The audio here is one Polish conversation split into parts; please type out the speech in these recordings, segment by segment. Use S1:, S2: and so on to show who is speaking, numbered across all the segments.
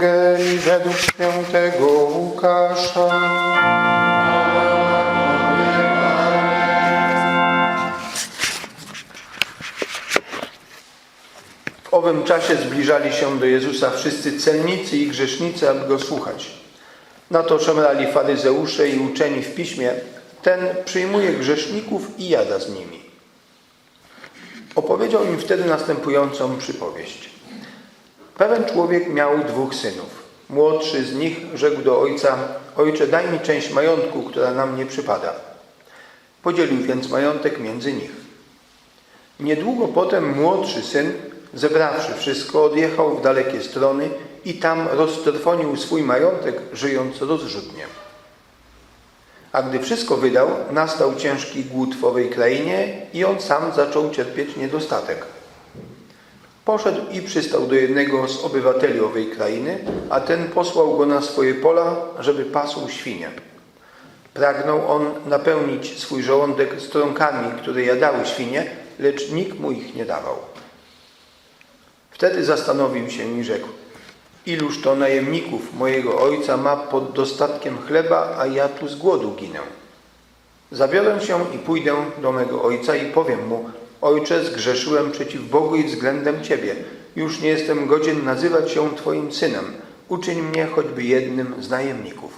S1: Ewangelii według świętego Łukasza. W owym czasie zbliżali się do Jezusa wszyscy celnicy i grzesznicy, aby Go słuchać. Na to szemrali faryzeusze i uczeni w piśmie. Ten przyjmuje grzeszników i jada z nimi. Opowiedział im wtedy następującą przypowieść. Pewien człowiek miał dwóch synów. Młodszy z nich rzekł do ojca: Ojcze, daj mi część majątku, która nam nie przypada. Podzielił więc majątek między nich. Niedługo potem młodszy syn, zebrawszy wszystko, odjechał w dalekie strony i tam roztrwonił swój majątek, żyjąc rozrzutnie. A gdy wszystko wydał, nastał ciężki głód w owej krainie i on sam zaczął cierpieć niedostatek. Poszedł i przystał do jednego z obywateli owej krainy, a ten posłał go na swoje pola, żeby pasł świnie. Pragnął on napełnić swój żołądek stronkami, które jadały świnie, lecz nikt mu ich nie dawał. Wtedy zastanowił się i rzekł, iluż to najemników mojego ojca ma pod dostatkiem chleba, a ja tu z głodu ginę. Zabiorę się i pójdę do mego ojca i powiem mu, Ojcze, zgrzeszyłem przeciw Bogu i względem Ciebie. Już nie jestem godzien nazywać się Twoim synem. Uczyń mnie choćby jednym z najemników.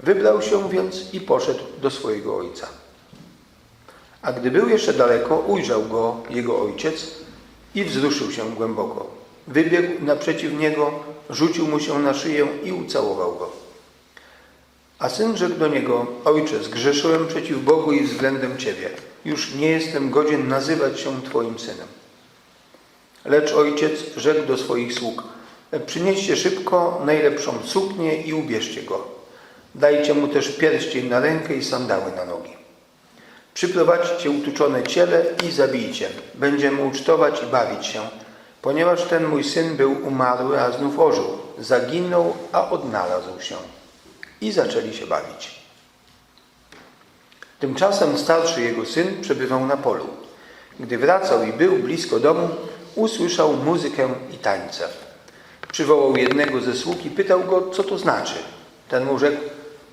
S1: Wybrał się więc i poszedł do swojego ojca. A gdy był jeszcze daleko, ujrzał go jego ojciec i wzruszył się głęboko. Wybiegł naprzeciw niego, rzucił mu się na szyję i ucałował go. A syn rzekł do niego, ojcze, zgrzeszyłem przeciw Bogu i względem Ciebie. Już nie jestem godzien nazywać się Twoim synem. Lecz ojciec rzekł do swoich sług, przynieście szybko najlepszą suknię i ubierzcie go. Dajcie mu też pierścień na rękę i sandały na nogi. Przyprowadźcie utuczone ciele i zabijcie. Będziemy ucztować i bawić się, ponieważ ten mój syn był umarły, a znów ożył. Zaginął, a odnalazł się i zaczęli się bawić. Tymczasem starszy jego syn przebywał na polu. Gdy wracał i był blisko domu, usłyszał muzykę i tańce. Przywołał jednego ze sług i pytał go, co to znaczy. Ten mu rzekł,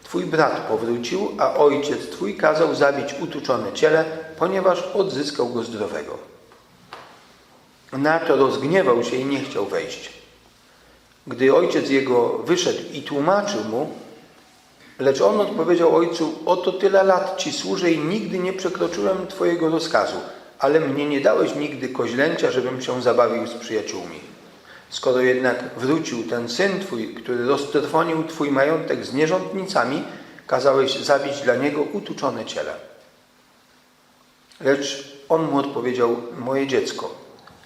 S1: twój brat powrócił, a ojciec twój kazał zabić utuczone ciele, ponieważ odzyskał go zdrowego. Na to rozgniewał się i nie chciał wejść. Gdy ojciec jego wyszedł i tłumaczył mu, Lecz on odpowiedział ojcu, oto tyle lat ci służę i nigdy nie przekroczyłem twojego rozkazu, ale mnie nie dałeś nigdy koźlęcia, żebym się zabawił z przyjaciółmi. Skoro jednak wrócił ten syn twój, który roztrwonił twój majątek z nierządnicami, kazałeś zabić dla niego utuczone ciele. Lecz on mu odpowiedział, moje dziecko,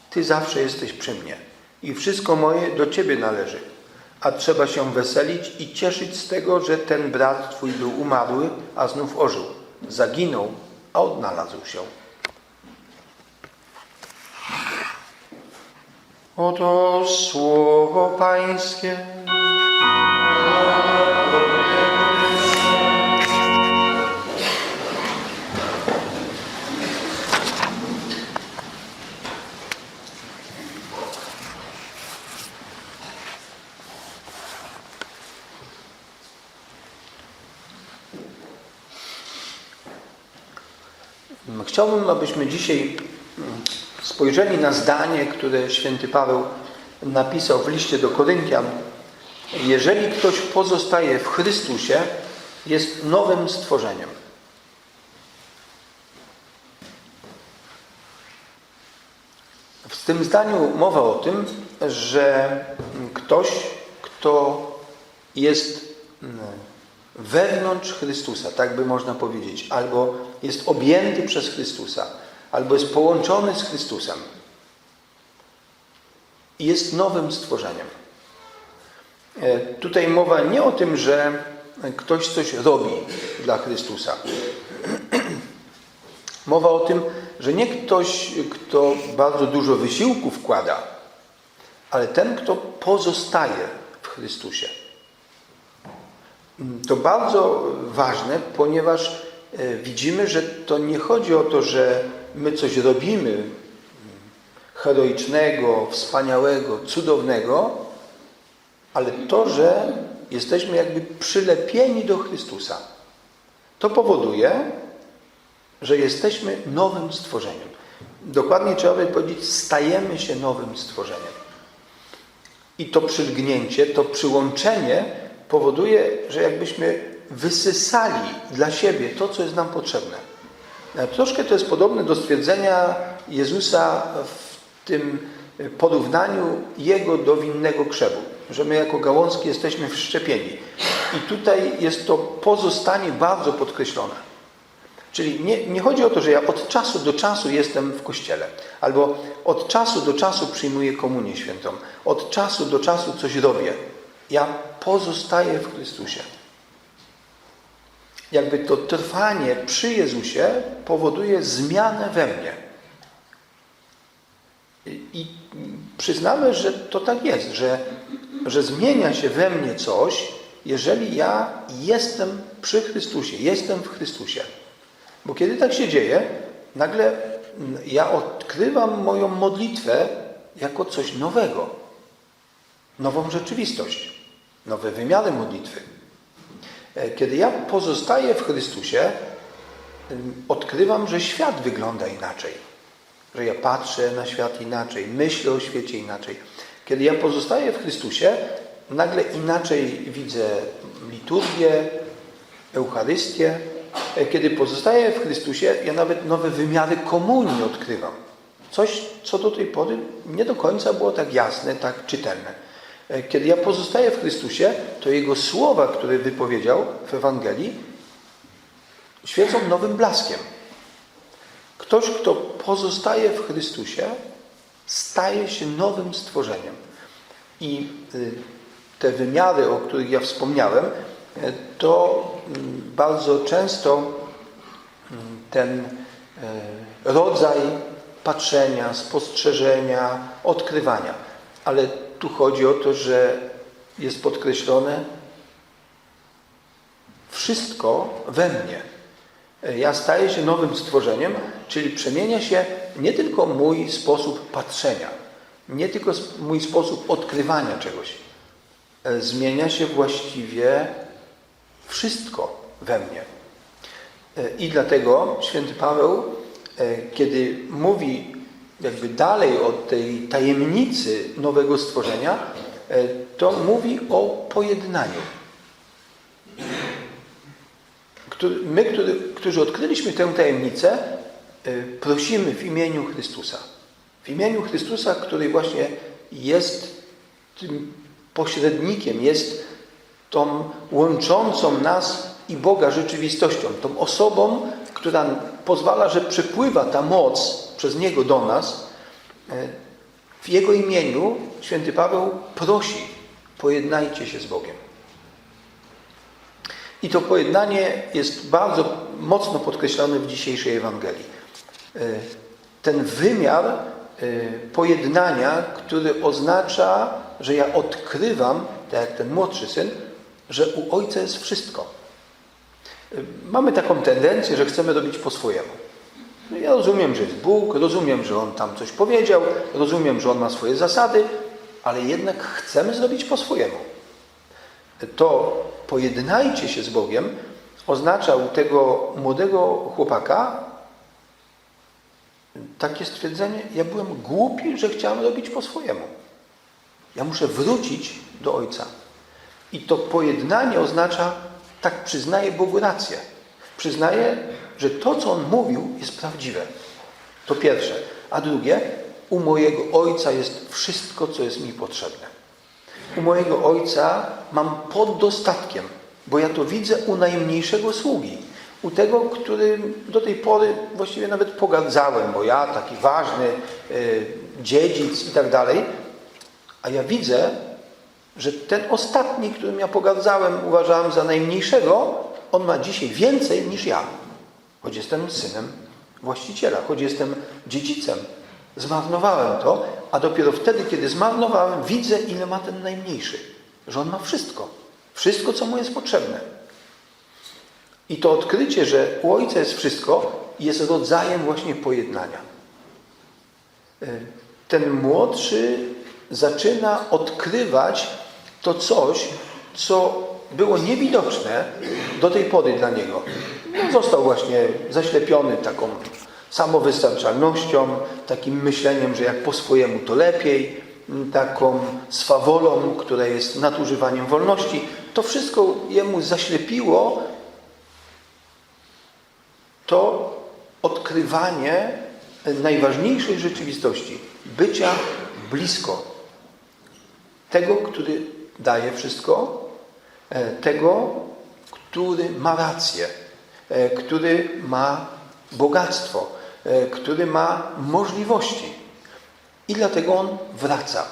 S1: ty zawsze jesteś przy mnie i wszystko moje do ciebie należy a trzeba się weselić i cieszyć z tego, że ten brat twój był umarły, a znów ożył. Zaginął, a odnalazł się. Oto słowo Pańskie. Chciałbym, abyśmy dzisiaj spojrzeli na zdanie, które święty Paweł napisał w liście do Koryntian. Jeżeli ktoś pozostaje w Chrystusie, jest nowym stworzeniem. W tym zdaniu mowa o tym, że ktoś, kto jest wewnątrz Chrystusa, tak by można powiedzieć, albo jest objęty przez Chrystusa, albo jest połączony z Chrystusem, jest nowym stworzeniem. E, Tutaj mowa nie o tym, że ktoś coś robi dla Chrystusa. Mowa o tym, że nie ktoś, kto bardzo dużo wysiłku wkłada, ale ten, kto pozostaje w Chrystusie. To bardzo ważne, ponieważ widzimy, że to nie chodzi o to, że my coś robimy heroicznego, wspaniałego, cudownego, ale to, że jesteśmy jakby przylepieni do Chrystusa. To powoduje, że jesteśmy nowym stworzeniem. Dokładnie trzeba by powiedzieć, stajemy się nowym stworzeniem. I to przylgnięcie, to przyłączenie powoduje, że jakbyśmy wysysali dla siebie to, co jest nam potrzebne. E, Troszkę to jest podobne do stwierdzenia Jezusa w tym porównaniu Jego do winnego krzewu, że my jako gałązki jesteśmy wszczepieni. I tutaj jest to pozostanie bardzo podkreślone. Czyli nie, nie chodzi o to, że ja od czasu do czasu jestem w kościele, albo od czasu do czasu przyjmuję komunię świętą, od czasu do czasu coś robię. Ja pozostaję w Chrystusie. Jakby to trwanie przy Jezusie powoduje zmianę we mnie. I- przyznamy, że to tak jest, że, że zmienia się we mnie coś, jeżeli ja jestem przy Chrystusie, jestem w Chrystusie. Bo kiedy tak się dzieje, nagle ja odkrywam moją modlitwę jako coś nowego. Nową rzeczywistość, nowe wymiary modlitwy. E, Kiedy ja pozostaję w Chrystusie, odkrywam, że świat wygląda inaczej. Że ja patrzę na świat inaczej, myślę o świecie inaczej. Kiedy ja pozostaję w Chrystusie, nagle inaczej widzę liturgię, Eucharystię. E, Kiedy pozostaję w Chrystusie, ja nawet nowe wymiary komunii odkrywam. Coś, co do tej pory nie do końca było tak jasne, tak czytelne. E, Kiedy ja pozostaję w Chrystusie, to Jego słowa, które wypowiedział w Ewangelii, świecą nowym blaskiem. Ktoś, kto pozostaje w Chrystusie, staje się nowym stworzeniem. I y, te wymiary, o których ja wspomniałem, y, to mm, bardzo często ten y, rodzaj patrzenia, spostrzeżenia, odkrywania. Ale tu chodzi o to, że jest podkreślone wszystko we mnie. Ja staję się nowym stworzeniem, czyli przemienia się nie tylko mój sposób patrzenia, nie tylko mój sposób odkrywania czegoś. E, Zmienia się właściwie wszystko we mnie. E, I dlatego święty Paweł, e, kiedy mówi jakby dalej o tej tajemnicy nowego stworzenia, e, to mówi o pojednaniu. My, którzy odkryliśmy tę tajemnicę, y, prosimy w imieniu Chrystusa. W imieniu Chrystusa, który właśnie jest tym pośrednikiem, jest tą łączącą nas i Boga rzeczywistością, tą osobą, która pozwala, że przepływa ta moc przez Niego do nas. Y, W Jego imieniu święty Paweł prosi, pojednajcie się z Bogiem. I to pojednanie jest bardzo mocno podkreślone w dzisiejszej Ewangelii. E, Ten wymiar e, pojednania, który oznacza, że ja odkrywam, tak jak ten młodszy syn, że u Ojca jest wszystko. Mamy taką tendencję, że chcemy robić po swojemu. No Ja rozumiem, że jest Bóg, rozumiem, że On tam coś powiedział, rozumiem, że On ma swoje zasady, ale jednak chcemy zrobić po swojemu to pojednajcie się z Bogiem oznacza u tego młodego chłopaka takie stwierdzenie, ja byłem głupi, że chciałem robić po swojemu. Ja muszę wrócić do Ojca. I to pojednanie oznacza, tak przyznaję Bogu rację. Przyznaję, że to, co On mówił, jest prawdziwe. To pierwsze. A drugie, u mojego Ojca jest wszystko, co jest mi potrzebne. U mojego ojca mam pod dostatkiem, bo ja to widzę u najmniejszego sługi. U tego, który do tej pory właściwie nawet pogardzałem, bo ja taki ważny y, dziedzic i tak dalej. A ja widzę, że ten ostatni, którym ja pogardzałem, uważałem za najmniejszego, on ma dzisiaj więcej niż ja. Choć jestem synem właściciela, choć jestem dziedzicem. Zmarnowałem to, a dopiero wtedy, kiedy zmarnowałem, widzę, ile ma ten najmniejszy. Że on ma wszystko. Wszystko, co mu jest potrzebne. I to odkrycie, że u Ojca jest wszystko, jest rodzajem właśnie pojednania. Ten młodszy zaczyna odkrywać to coś, co było niewidoczne do tej pory dla niego. No, został właśnie zaślepiony taką samowystarczalnością, takim myśleniem, że jak po swojemu to lepiej, taką swawolą, która jest nadużywaniem wolności. To wszystko jemu zaślepiło to odkrywanie najważniejszej rzeczywistości, bycia blisko tego, który daje wszystko, e, tego, który ma rację, e, który ma bogactwo, e, który ma możliwości. I dlatego on wraca.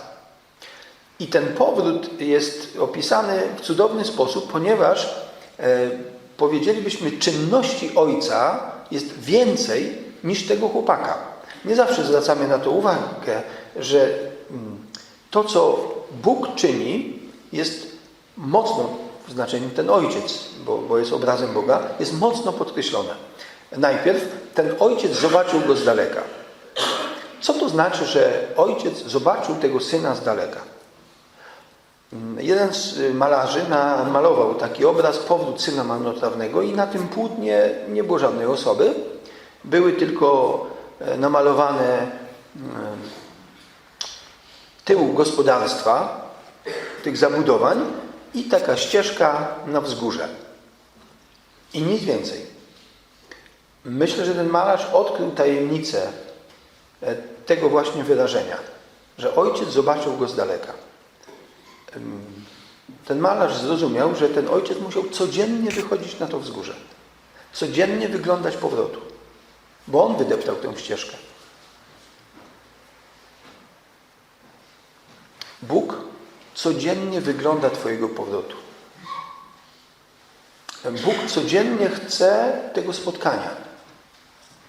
S1: I ten powrót jest opisany w cudowny sposób, ponieważ powiedzielibyśmy, czynności ojca jest więcej niż tego chłopaka. Nie zawsze zwracamy na to uwagę, że mm, to, co Bóg czyni, jest mocno, w znaczeniu ten ojciec, bo, bo jest obrazem Boga, jest mocno podkreślone. Najpierw ten ojciec zobaczył go z daleka. Co to znaczy, że ojciec zobaczył tego syna z daleka? Jeden z malarzy namalował taki obraz powrót syna marnotrawnego i na tym płótnie nie było żadnej osoby. Były tylko e, namalowane e, tył gospodarstwa, tych zabudowań i taka ścieżka na wzgórze. I nic więcej. Myślę, że ten malarz odkrył tajemnicę e, tego właśnie wyrażenia, że ojciec zobaczył go z daleka. Ten malarz zrozumiał, że ten ojciec musiał codziennie wychodzić na to wzgórze. Codziennie wyglądać powrotu. Bo on wydeptał tę ścieżkę. Bóg codziennie wygląda Twojego powrotu. Bóg codziennie chce tego spotkania,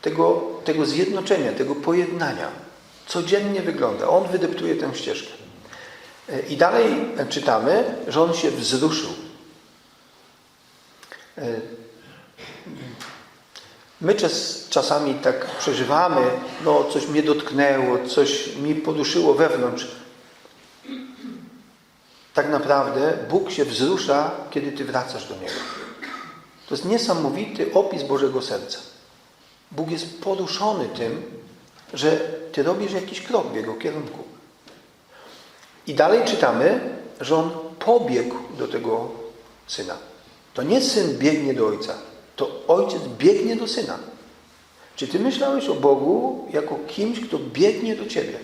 S1: tego, tego zjednoczenia, tego pojednania. Codziennie wygląda. On wydeptuje tę ścieżkę. I dalej czytamy, że on się wzruszył. My czas, czasami tak przeżywamy, no coś mnie dotknęło, coś mi poduszyło wewnątrz. Tak naprawdę Bóg się wzrusza, kiedy Ty wracasz do Niego. To jest niesamowity opis Bożego serca. Bóg jest poruszony tym, że Ty robisz jakiś krok w Jego kierunku. I dalej czytamy, że on pobiegł do tego syna. To nie syn biegnie do ojca, to ojciec biegnie do syna. Czy ty myślałeś o Bogu jako kimś, kto biegnie do ciebie?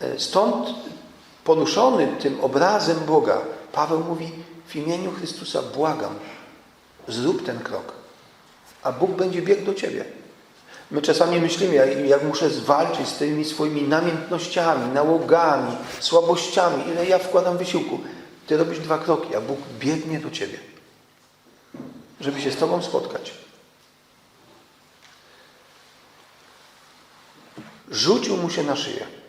S1: E, stąd poruszony tym obrazem Boga, Paweł mówi w imieniu Chrystusa błagam, zrób ten krok, a Bóg będzie biegł do ciebie. My czasami myślimy, jak, jak muszę zwalczyć z tymi swoimi namiętnościami, nałogami, słabościami, ile ja wkładam wysiłku. Ty robisz dwa kroki, a Bóg biegnie do ciebie, żeby się z Tobą spotkać. Rzucił mu się na szyję.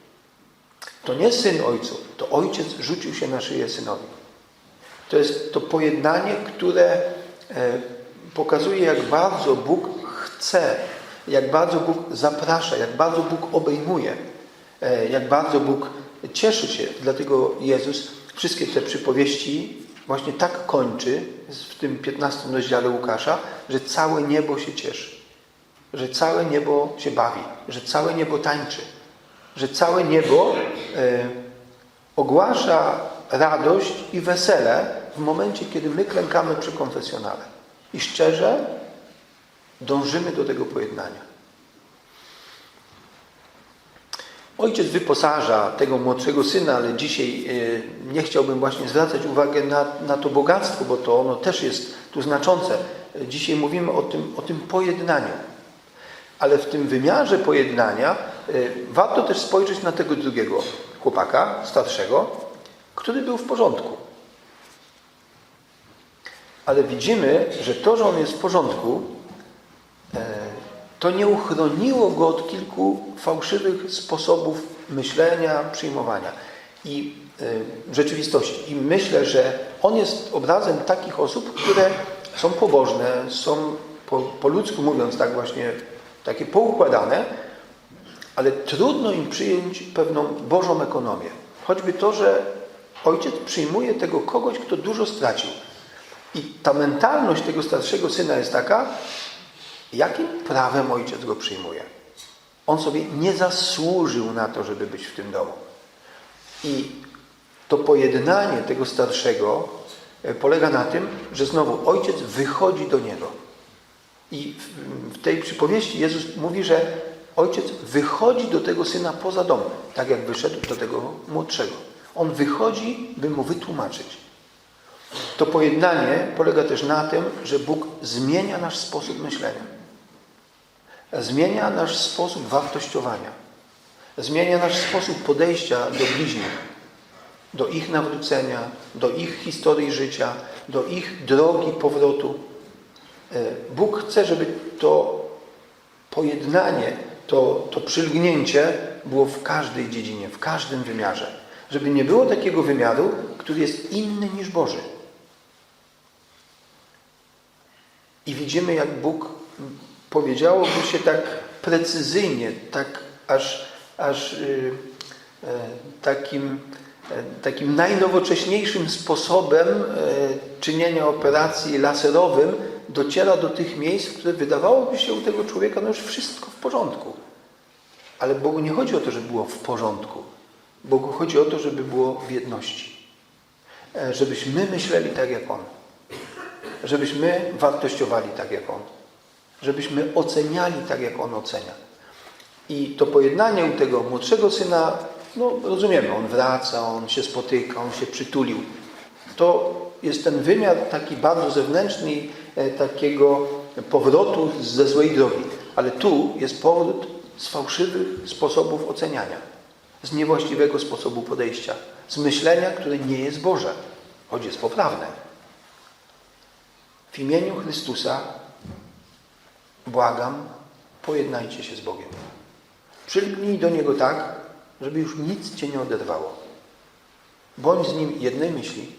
S1: To nie syn ojcu, to ojciec rzucił się na szyję synowi. To jest to pojednanie, które e, pokazuje, jak bardzo Bóg chce jak bardzo Bóg zaprasza, jak bardzo Bóg obejmuje, e, jak bardzo Bóg cieszy się. Dlatego Jezus wszystkie te przypowieści właśnie tak kończy w tym 15 rozdziale Łukasza, że całe niebo się cieszy, że całe niebo się bawi, że całe niebo tańczy, że całe niebo e, ogłasza radość i wesele w momencie, kiedy my klękamy przy konfesjonale. I szczerze Dążymy do tego pojednania. Ojciec wyposaża tego młodszego syna, ale dzisiaj e, nie chciałbym właśnie zwracać uwagi na, na to bogactwo, bo to ono też jest tu znaczące. Dzisiaj mówimy o tym, o tym pojednaniu. Ale w tym wymiarze pojednania warto też spojrzeć na tego drugiego chłopaka, starszego, który był w porządku. Ale widzimy, że to, że on jest w porządku, E, to nie uchroniło go od kilku fałszywych sposobów myślenia, przyjmowania i e, rzeczywistości. I myślę, że on jest obrazem takich osób, które są pobożne, są po, po ludzku mówiąc tak właśnie takie poukładane, ale trudno im przyjąć pewną Bożą ekonomię. Choćby to, że Ojciec przyjmuje tego kogoś, kto dużo stracił. I ta mentalność tego starszego syna jest taka, jakim prawem ojciec go przyjmuje. On sobie nie zasłużył na to, żeby być w tym domu. I to pojednanie tego starszego e, polega na tym, że znowu ojciec wychodzi do niego. I w- w tej przypowieści Jezus mówi, że ojciec wychodzi do tego syna poza dom, tak jak wyszedł do tego młodszego. On wychodzi, by mu wytłumaczyć. To pojednanie polega też na tym, że Bóg zmienia nasz sposób myślenia. Zmienia nasz sposób wartościowania. Zmienia nasz sposób podejścia do bliźnich, do ich nawrócenia, do ich historii życia, do ich drogi powrotu. E, Bóg chce, żeby to pojednanie, to, to przylgnięcie było w każdej dziedzinie, w każdym wymiarze. Żeby nie było takiego wymiaru, który jest inny niż Boży. I widzimy, jak Bóg powiedziałoby się tak precyzyjnie, tak aż, aż yy, e, takim, e, takim najnowocześniejszym sposobem e, czynienia operacji laserowym dociera do tych miejsc, które wydawałoby się u tego człowieka, no już wszystko w porządku. Ale Bogu nie chodzi o to, żeby było w porządku. Bogu chodzi o to, żeby było w jedności. E, Żebyśmy myśleli tak jak On. Żebyśmy wartościowali tak jak On. Żebyśmy oceniali tak jak On ocenia. I to pojednanie u tego młodszego syna, no rozumiemy, on wraca, on się spotyka, on się przytulił. To jest ten wymiar taki bardzo zewnętrzny, takiego powrotu ze złej drogi. Ale tu jest powrót z fałszywych sposobów oceniania, z niewłaściwego sposobu podejścia, z myślenia, które nie jest Boże, choć jest poprawne. W imieniu Chrystusa błagam, pojednajcie się z Bogiem. Przylgnij do Niego tak, żeby już nic Cię nie oderwało. Bądź z Nim jednej myśli,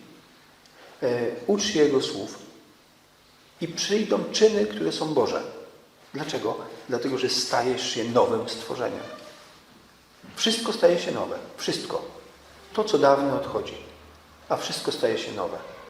S1: e, ucz Jego słów i przyjdą czyny, które są Boże. Dlaczego? Dlatego, że stajesz się nowym stworzeniem. Wszystko staje się nowe. Wszystko. To, co dawne odchodzi. A wszystko staje się nowe.